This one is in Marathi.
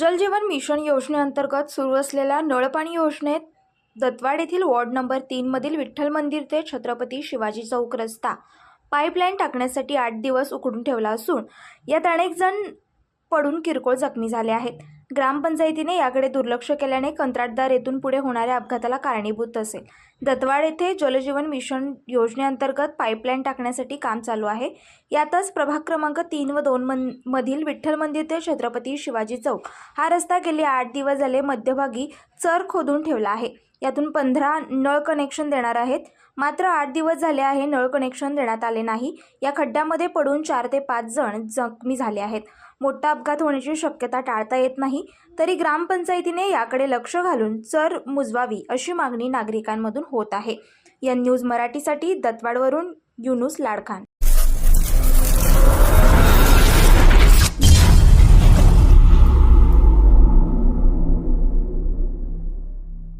जलजीवन मिशन योजनेअंतर्गत सुरू असलेल्या नळपाणी योजनेत दत्वाड येथील वॉर्ड नंबर तीनमधील विठ्ठल मंदिर ते छत्रपती शिवाजी चौक रस्ता. पाईपलाईन टाकण्यासाठी आठ दिवस उकडून ठेवला असून यात अनेक जण पडून किरकोळ जखमी झाले आहेत. ग्रामपंचायतीने याकडे दुर्लक्ष केल्याने कंत्राटदार येथून पुढे होणाऱ्या अपघाताला कारणीभूत असेल. दत्वाड येथे जलजीवन मिशन योजनेअंतर्गत पाईपलाईन टाकण्यासाठी काम चालू आहे. यातच प्रभाग क्रमांक तीन व दोन मन मधील विठ्ठल मंदिर ते छत्रपती शिवाजी चौक हा रस्ता गेले आठ दिवस झाले मध्यभागी चर खोदून ठेवला आहे. यातून पंधरा नळ कनेक्शन देणार आहेत. मात्र आठ दिवस झाले आहे नळ कनेक्शन देण्यात आले नाही. या खड्ड्यामध्ये पडून चार ते पाच जण जखमी झाले आहेत. मोठा अपघात होण्याची शक्यता टाळता येत नाही. तरी ग्रामपंचायतीने याकडे लक्ष घालून चर मुजवावी अशी मागणी नागरिकांमधून होत आहे. या न्यूज मराठीसाठी दत्तवाडवरून युनुस लाडखान